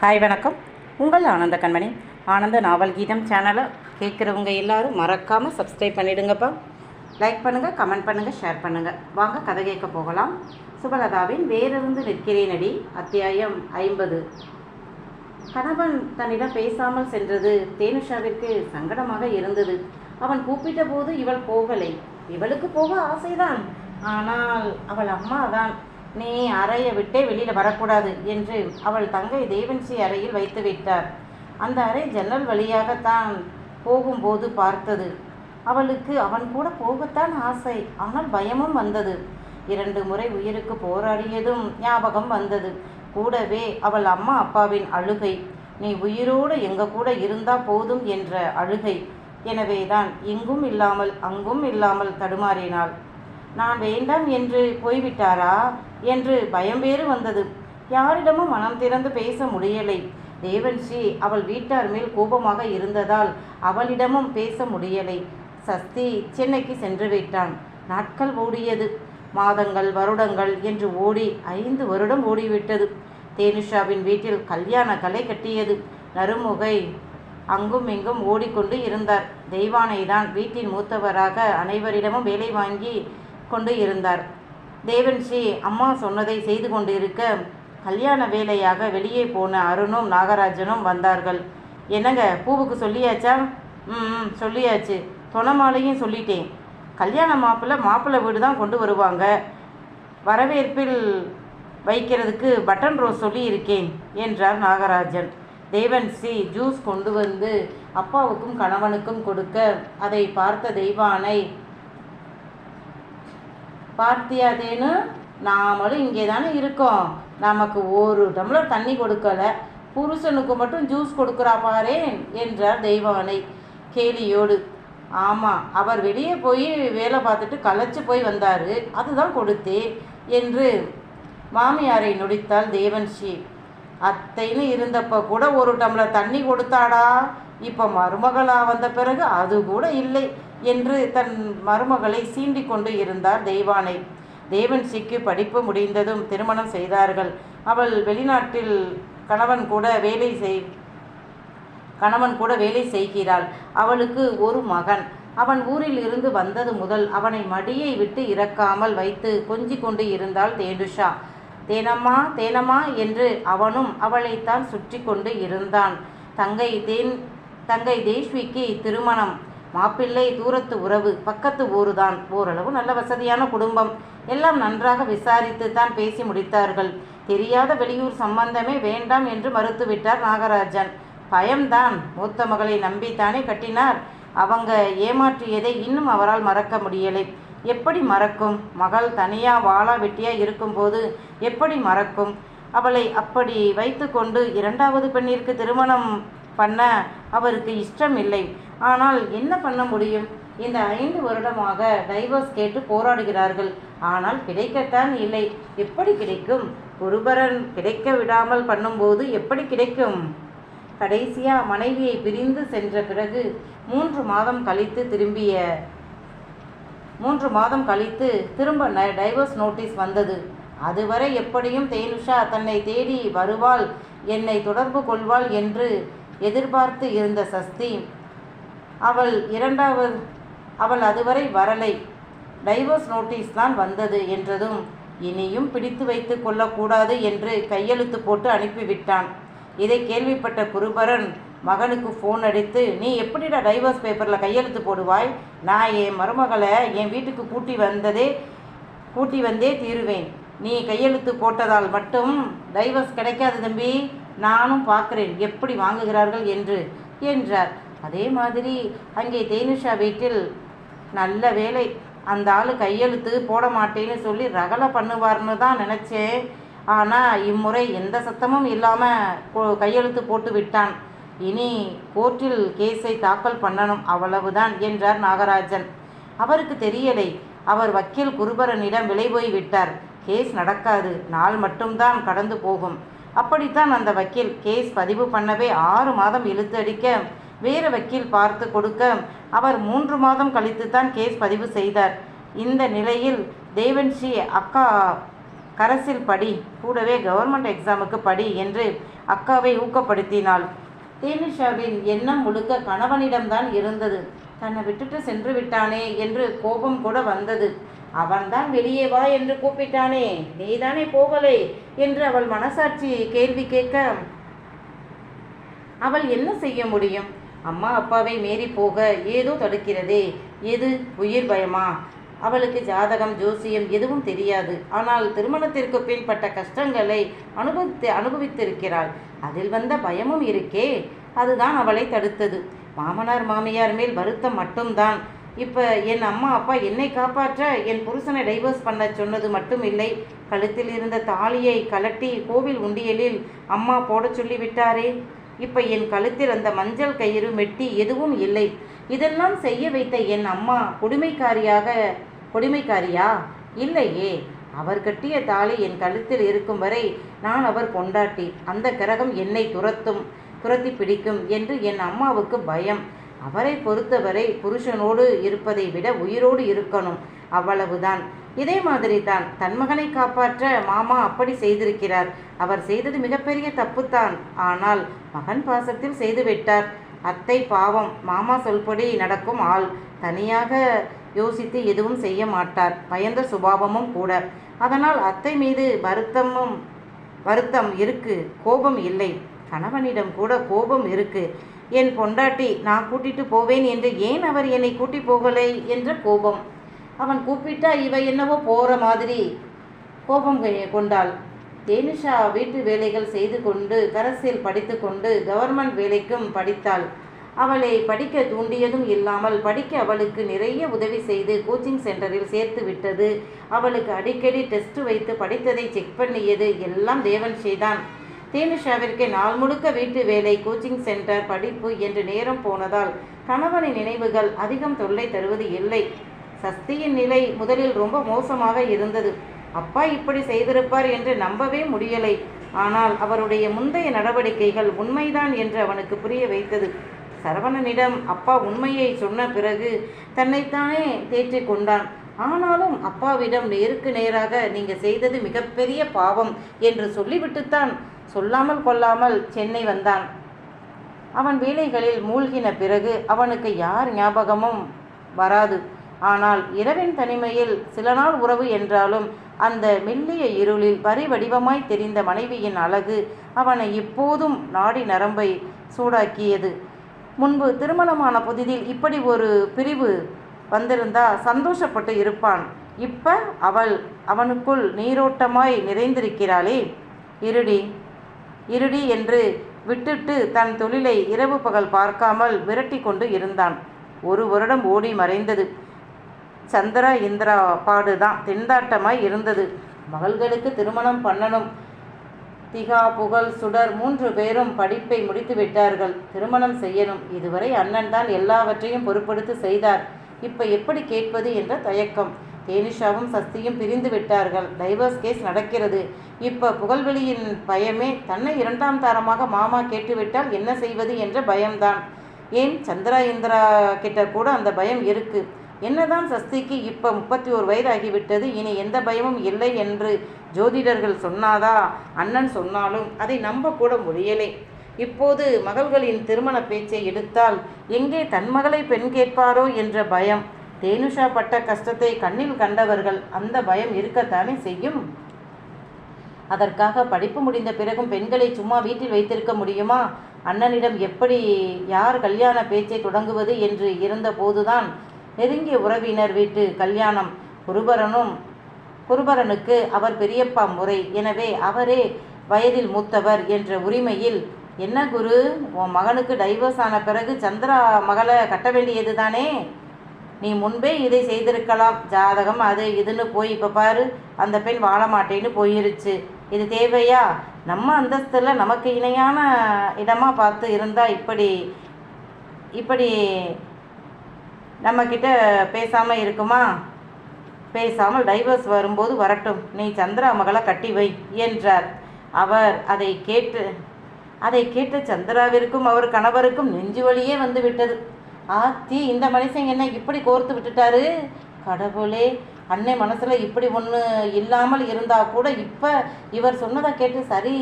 Hi வணக்கம். உங்கள் ஆனந்த கண்மணி. ஆனந்த நாவல் கீதம் சேனலை கேட்குறவங்க எல்லாரும் மறக்காமல் சப்ஸ்கிரைப் பண்ணிடுங்கப்பா. லைக் பண்ணுங்கள் கமெண்ட் பண்ணுங்கள் ஷேர் பண்ணுங்கள் வாங்க கதை கேட்க போகலாம். சுபலதாவின் வேறிருந்து நிற்கிறேனடி அத்தியாயம் ஐம்பது. கணவன் தன்னிடம் பேசாமல் சென்றது தேனுஷாவிற்கு சங்கடமாக இருந்தது. அவன் கூப்பிட்ட போது இவள் போகலை. இவளுக்கு போக ஆசைதான். ஆனால் அவள் அம்மா தான் நீ அறையை விட்டே வெளியில் வரக்கூடாது என்று அவள் தங்கை தேவன்சி அறையில் வைத்து விட்டார். அந்த அறை ஜன்னல் வழியாகத்தான் போகும்போது பார்த்தது. அவளுக்கு அவன் கூட போகத்தான் ஆசை. ஆனால் பயமும் வந்தது. இரண்டு முறை உயிருக்கு போராடியதும் ஞாபகம் வந்தது. கூடவே அவள் அம்மா அப்பாவின் அழுகை. நீ உயிரோடு எங்க கூட இருந்தா போதும் என்ற அழுகை. எனவேதான் இங்கும் இல்லாமல் அங்கும் இல்லாமல் தடுமாறினாள். நான் வேண்டாம் என்று போய்விட்டாரா? என்று பயம் வேறு வந்தது. யாரிடமும் மனம் திறந்து பேச முடியலை. தேவன்ஸ்ரீ அவள் வீட்டார் மேல் கோபமாக இருந்ததால் அவளிடமும் பேச முடியலை. சஸ்தி சென்னைக்கு சென்று விட்டான். நாட்கள் ஓடியது. மாதங்கள் வருடங்கள் என்று ஓடி ஐந்து வருடம் ஓடிவிட்டது. தேனுஷாவின் வீட்டில் கல்யாண கலை கட்டியது. நறுமுகை அங்கும் இங்கும் ஓடிக்கொண்டு இருந்தார். தெய்வானை தான் வீட்டின் மூத்தவராக அனைவரிடமும் வேலை வாங்கி கொண்டு இருந்தார். தேவன்ஸ்ரீ அம்மா சொன்னதை செய்து கொண்டிருக்க கல்யாண வேலையாக வெளியே போன அருணும் நாகராஜனும் வந்தார்கள். என்னங்க பூவுக்கு சொல்லியாச்சா? ம் சொல்லியாச்சு. தொணமாலையும் சொல்லிட்டேன். கல்யாண மாப்பிள்ளை மாப்பிள்ளை வீடு தான் கொண்டு வருவாங்க. வரவேற்பில் வைக்கிறதுக்கு பட்டன் ரோஸ் சொல்லி இருக்கேன் என்றார் நாகராஜன். தேவன்ஸ்ரீ ஜூஸ் கொண்டு வந்து அப்பாவுக்கும் கணவனுக்கும் கொடுக்க அதை பார்த்த தெய்வானை பார்த்தியாதேன்னு நாமளும் இங்கே தானே இருக்கோம். நமக்கு ஒரு டம்ளர் தண்ணி கொடுக்கலை. புருஷனுக்கு மட்டும் ஜூஸ் கொடுக்குறா பாரேன் என்றார் தெய்வானை கேலியோடு ஆமாம் அவர் வெளியே போய் வேலை பார்த்துட்டு களைச்சு போய் வந்தார். அதுதான் கொடுத்தேன் என்று மாமியாரை நொடித்தாள் தேவன்ஷி. அத்தைன்னு இருந்தப்போ கூட ஒரு டம்ளர் தண்ணி கொடுத்தாடா. இப்போ மருமகளாக வந்த பிறகு அது கூட இல்லை. என்று தன் மருமகளை சீண்டிக் கொண்டு இருந்தார் தெய்வானை. தேவன்சிக்கு படிப்பு முடிந்ததும் திருமணம் செய்தார்கள். அவள் வெளிநாட்டில் கணவன் கூட வேலை செய் கணவன் கூட வேலை செய்கிறாள். அவளுக்கு ஒரு மகன். அவன் ஊரில் இருந்து வந்தது முதல் அவனை மடியை விட்டு இறக்காமல் வைத்து கொஞ்சி கொண்டு இருந்தாள் தேனுஷா. தேனம்மா தேனம்மா என்று அவனும் அவளைத்தான் சுற்றி கொண்டு இருந்தான். தங்கை தேன் தங்கை தேஷ்விக்கு திருமணம். மாப்பிள்ளை தூரத்து உறவு பக்கத்து ஊருதான். ஓரளவு நல்ல வசதியான குடும்பம். எல்லாம் நன்றாக விசாரித்து தான் பேசி முடித்தார்கள். தெரியாத வெளியூர் சம்பந்தமே வேண்டாம் என்று மறுத்துவிட்டார் நாகராஜன். பயம்தான். மூத்த மகளை நம்பித்தானே கட்டினார். அவங்க ஏமாற்றியதை இன்னும் அவரால் மறக்க முடியலை. எப்படி மறக்கும்? மகள் தனியா வாழா வெட்டியா இருக்கும்போது எப்படி மறக்கும்? அவளை அப்படி வைத்துக்கொண்டு இரண்டாவது பெண்ணிற்கு திருமணம் பண்ண அவருக்கு இஷ்டம் இல்லை ஆனால் என்ன பண்ண முடியும்? இந்த ஐந்து வருடமாக டைவர்ஸ் கேட்டு போராடுகிறார்கள். ஆனால் கிடைக்கத்தான் இல்லை. எப்படி கிடைக்கும்? குருபரன் கிடைக்க விடாமல் பண்ணும்போது எப்படி கிடைக்கும்? கடைசியாக மனைவியை பிரிந்து சென்ற பிறகு மூன்று மாதம் கழித்து திரும்பிய மூன்று மாதம் கழித்து திரும்ப ந- டைவர்ஸ் நோட்டீஸ் வந்தது. அதுவரை எப்படியும் தேனுஷா தன்னை தேடி வருவாள் என்னை தொடர்பு கொள்வாள் என்று எதிர்பார்த்து இருந்த சஸ்தி. அவள் இரண்டாவது அவள் அதுவரை வரலை. டைவர்ஸ் நோட்டீஸ் தான் வந்தது என்றதும் இனியும் பிடித்து வைத்து கொள்ளக்கூடாது என்று கையெழுத்து போட்டு அனுப்பிவிட்டான். இதை கேள்விப்பட்ட குருபரன் மகனுக்கு ஃபோன் அடித்து நீ எப்படிடா டைவர்ஸ் பேப்பரில் கையெழுத்து போடுவாய்? நான் என் மருமகளை என் வீட்டுக்கு கூட்டி வந்ததே கூட்டி வந்தே தீருவேன். நீ கையெழுத்து போட்டதால் மட்டும் டைவர்ஸ் கிடைக்காது தம்பி. நானும் பார்க்கிறேன். எப்படி வாங்குகிறார்கள் என்று? என்றார். அதே மாதிரி அங்கே தேனுஷா வீட்டில் நல்ல வேலை. அந்த ஆள் கையெழுத்து போட மாட்டேன்னு சொல்லி ரகலை பண்ணுவார்னு தான் நினச்சேன் ஆனால் இம்முறை எந்த சத்தமும் இல்லாமல் கையெழுத்து போட்டு விட்டான். இனி கோர்ட்டில் கேஸை தாக்கல் பண்ணணும். அவ்வளவுதான் என்றார் நாகராஜன். அவருக்கு தெரியலை. அவர் வக்கீல் குருபரனிடம் விலை போய் விட்டார். கேஸ் நடக்காது. நாள் மட்டும்தான் கடந்து போகும். அப்படித்தான் அந்த வக்கீல் கேஸ் பதிவு பண்ணவே ஆறு மாதம் இழுத்தடிக்க வேறு வக்கீல் பார்த்து கொடுக்க அவர் மூன்று மாதம் கழித்து தான் கேஸ் பதிவு செய்தார். இந்த நிலையில் தேவன்ஷி அக்கா கரசில் படி கூடவே கவர்மெண்ட் எக்ஸாமுக்கு படி என்று அக்காவை ஊக்கப்படுத்தினாள். தேனிஷாவின் எண்ணம் முழுக்க கணவனிடம்தான் இருந்தது. தன்னை விட்டுட்டு சென்று விட்டானே என்று கோபம் கூட வந்தது. அவன்தான் வெளியே வா என்று கூப்பிட்டானே. நீதானே போகலை என்று அவள் மனசாட்சி கேள்வி கேட்க அவள் என்ன செய்ய முடியும்? அம்மா அப்பாவை மீறி போக ஏதோ தடுக்கிறதே. எது? உயிர் பயமா? அவளுக்கு ஜாதகம் ஜோசியம் எதுவும் தெரியாது. ஆனால் திருமணத்திற்கு பின்பட்ட கஷ்டங்களை அனுபவித்து அனுபவித்திருக்கிறாள். அதில் வந்த பயமும் இருக்கே. அதுதான் அவளை தடுத்தது. மாமனார் மாமியார் மேல் வருத்தம் மட்டும்தான். இப்போ என் அம்மா அப்பா என்னை காப்பாற்ற என் புருஷனை டைவர்ஸ் பண்ண சொன்னது மட்டும் இல்லை. கழுத்தில் இருந்த தாலியை கலட்டி கோவில் உண்டியலில் அம்மா போடச் சொல்லி விட்டாரே இப்போ என் கழுத்தில் அந்த மஞ்சள் கயிறு மெட்டி எதுவும் இல்லை. இதெல்லாம் செய்ய வைத்த என் அம்மா கொடுமைக்காரியாக கொடுமைக்காரியா? இல்லையே. அவர் கட்டிய தாலி என் கழுத்தில் இருக்கும் வரை நான் அவர் கொண்டாட்டி அந்த கிரகம் என்னை துரத்தும் துரத்தி பிடிக்கும் என்று என் அம்மாவுக்கு பயம். அவரை பொறுத்தவரை புருஷனோடு இருப்பதை விட உயிரோடு இருக்கணும். அவ்வளவுதான். இதே மாதிரி தான் தன் மகனை காப்பாற்ற மாமா அப்படி செய்திருக்கிறார். அவர் செய்தது மிகப்பெரிய தப்புத்தான். ஆனால் மகன் பாசத்தில் செய்துவிட்டார். அத்தை பாவம். மாமா சொல்படி நடக்கும் ஆள். தனியாக யோசித்து எதுவும் செய்ய மாட்டார். பயந்த சுபாவமும் கூட. அதனால் அத்தை மீது வருத்தமும் வருத்தம் இருக்கு. கோபம் இல்லை. கணவனிடம் கூட கோபம் இருக்கு. என் பொண்டாட்டி நான் கூட்டிட்டு போவேன் என்று ஏன் அவர் என்னை கூட்டி போகலை என்ற கோபம். அவன் கூப்பிட்டா இவ என்னவோ போற மாதிரி கோபம் கொண்டாள். தேனிஷா வீட்டு வேலைகள் செய்து கொண்டு கரசில் படித்து கொண்டு கவர்மெண்ட் வேலைக்கும் படித்தாள். அவளை படிக்க தூண்டியதும் இல்லாமல் படிக்க அவளுக்கு நிறைய உதவி செய்து கோச்சிங் சென்டரில் சேர்த்து விட்டது. அவளுக்கு அடிக்கடி டெஸ்ட் வைத்து படித்ததை செக் பண்ணியது எல்லாம் தேவன் செய்தான். தேனிஷாவிற்கு நாள் முழுக்க வீட்டு வேலை கோச்சிங் சென்டர் படிப்பு என்று நேரம் போனதால் கணவனின் நினைவுகள் அதிகம் தொல்லை தருவது இல்லை. சஸ்தியின் நிலை முதலில் ரொம்ப மோசமாக இருந்தது. அப்பா இப்படி செய்திருப்பார் என்று நம்பவே முடியலை. ஆனால் அவருடைய முந்தைய நடவடிக்கைகள் உண்மைதான் என்று அவனுக்கு புரிய வைத்தது. சரவணனிடம் அப்பா உண்மையை சொன்ன பிறகு தன்னைத்தானே தேற்றிக் கொண்டான். ஆனாலும் அப்பாவிடம் நேருக்கு நேராக நீங்க செய்தது மிகப்பெரிய பாவம் என்று சொல்லிவிட்டுத்தான் சொல்லாமல் கொள்ளாமல் சென்னை வந்தான். அவன் வேலைகளில் மூழ்கின பிறகு அவனுக்கு யார் ஞாபகமும் வராது. ஆனால் இரவின் தனிமையில் சில நாள் உறவு என்றாலும் அந்த மெல்லிய இருளில் வரி வடிவமாய் தெரிந்த மனைவியின் அழகு அவனை இப்போதும் நாடி நரம்பை சூடாக்கியது. முன்பு திருமணமான புதிதில் இப்படி ஒரு பிரிவு வந்திருந்தா சந்தோஷப்பட்டு இருப்பான். இப்ப அவள் அவனுக்குள் நீரோட்டமாய் நிறைந்திருக்கிறாளே. இருடி இருடி என்று விட்டுட்டு தன் தொழிலை இரவு பகல் பார்க்காமல் விரட்டி கொண்டு இருந்தான். ஒரு வருடம் ஓடி மறைந்தது. சந்திரா இந்திரா பாடுதான் திண்டாட்டமாய் இருந்தது. மகள்களுக்கு திருமணம் பண்ணணும். திகா புகழ் சுடர் மூன்று பேரும் படிப்பை முடித்து விட்டார்கள். திருமணம் செய்யணும். இதுவரை அண்ணன் தான் எல்லாவற்றையும் பொருட்படுத்தி செய்தார். இப்ப எப்படி கேட்பது என்ற தயக்கம். தேனிஷாவும் சஸ்தியும் பிரிந்து விட்டார்கள். டைவர்ஸ் கேஸ் நடக்கிறது. இப்போ புகழ்வெளியின் பயமே தன்னை இரண்டாம் தாரமாக மாமா கேட்டுவிட்டால் என்ன செய்வது என்ற பயம்தான். ஏன்? சந்திரா இந்திரா கிட்ட கூட அந்த பயம் இருக்கு. என்னதான் சஸ்திக்கு இப்போ முப்பத்தி ஓர் வயதாகிவிட்டது இனி எந்த பயமும் இல்லை என்று ஜோதிடர்கள் சொன்னாதா? அண்ணன் சொன்னாலும் அதை நம்ப கூட முடியலை. இப்போது மகள்களின் திருமண பேச்சை எடுத்தால் எங்கே தன் மகளை பெண் கேட்பாரோ என்ற பயம். தேனுஷா பட்ட கஷ்டத்தை கண்ணில் கண்டவர்கள் அந்த பயம் இருக்கத்தானே செய்யும்? அதற்காக படிப்பு முடிந்த பிறகும் பெண்களை சும்மா வீட்டில் வைத்திருக்க முடியுமா? அண்ணனிடம் எப்படி யார் கல்யாண பேச்சை தொடங்குவது என்று இருந்தபோதுதான் நெருங்கிய உறவினர் வீட்டு கல்யாணம் குருபரனும் குருபரனுக்கு அவர் பெரியப்பா முறை. எனவே அவரே வயதில் மூத்தவர் என்ற உரிமையில் என்ன குரு உன் மகனுக்கு டைவர்ஸ் ஆன பிறகு சந்திரா மகளை கட்ட வேண்டியது தானே நீ முன்பே இதை செய்திருக்கலாம். ஜாதகம் அது இதுன்னு போய் இப்போ பாரு அந்த பெண் வாழ மாட்டேன்னு போயிருச்சு. இது தேவையா? நம்ம அந்தஸ்தில் நமக்கு இணையான இடமாக பார்த்து இருந்தால் இப்படி இப்படி நம்மக்கிட்ட பேசாமல் இருக்குமா? பேசாமல் டைவர்ஸ் வரும்போது வரட்டும். நீ சந்திரா மகளை கட்டி வை என்றார். அவர் அதை கேட்டு அதை கேட்ட சந்திராவிற்கும் அவர் கணவருக்கும் நெஞ்சு வழியே வந்து விட்டது. ஆத்தி இந்த மனுஷங்க என்ன இப்படி கோர்த்து விட்டுட்டாரு? கடவுளே அன்னை மனசில் இப்படி ஒன்று இல்லாமல் இருந்தால் கூட இப்போ இவர் சொன்னதை கேட்டு சரி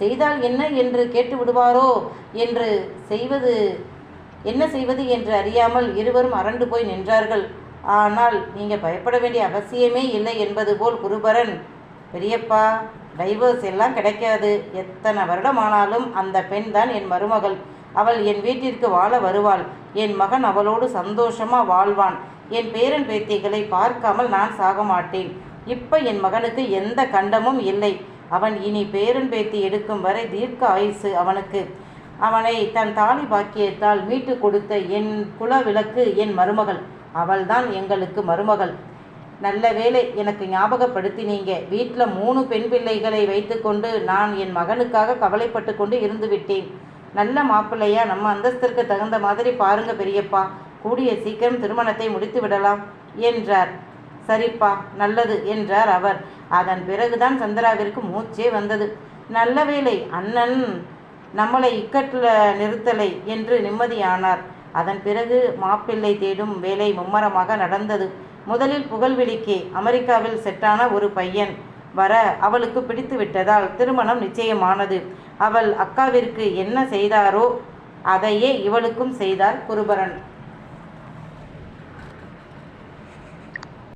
செய்தால் என்ன என்று கேட்டு விடுவாரோ என்று செய்வது என்ன செய்வது என்று அறியாமல் இருவரும் அரண்டு போய் நின்றார்கள். ஆனால் நீங்கள் பயப்பட வேண்டிய அவசியமே இல்லை என்பது போல் குருபரன் பெரியப்பா டைவர்ஸ் எல்லாம் கிடைக்காது. எத்தனை வருடமானாலும் அந்த பெண் தான் என் மருமகள். அவள் என் வீட்டிற்கு வாழ வருவாள். என் மகன் அவளோடு சந்தோஷமா வாழ்வான். என் பேரன் பேத்திகளை பார்க்காமல் நான் சாக மாட்டேன். இப்ப என் மகனுக்கு எந்த கண்டமும் இல்லை. அவன் இனி பேரன் பேத்தி எடுக்கும் வரை தீர்க்க ஆயுசு அவனுக்கு. அவனை தன் தாலி பாக்கியத்தால் மீட்டு கொடுத்த என் குல விளக்கு என் மருமகள். அவள்தான் எங்களுக்கு மருமகள். நல்ல வேளை எனக்கு ஞாபகப்படுத்தினீங்க. வீட்டில் மூணு பெண் பிள்ளைகளை வைத்துக்கொண்டு நான் என் மகனுக்காக கவலைப்பட்டு கொண்டு இருந்து விட்டேன் நல்ல மாப்பிள்ளையா நம்ம அந்தஸ்திற்கு தகுந்த மாதிரி பாருங்க பெரியப்பா. கூடிய சீக்கிரம் திருமணத்தை முடித்து விடலாம் என்றார். சரிப்பா நல்லது என்றார் அவர். அதன் பிறகுதான் சந்திராவிற்கு மூச்சே வந்தது. நல்ல வேளை அண்ணன் நம்மளை இக்கட்டில் நிறுத்தலை என்று நிம்மதியானார். அதன் பிறகு மாப்பிள்ளை தேடும் வேலை மும்மரமாக நடந்தது. முதலில் புகழ்விழிக்கே அமெரிக்காவில் செட்டான ஒரு பையன் வர அவளுக்கு பிடித்து விட்டதால் திருமணம் நிச்சயமானது. அவள் அக்காவிற்கு என்ன செய்தாரோ அதையே இவளுக்கும் செய்தார் குருபரன்.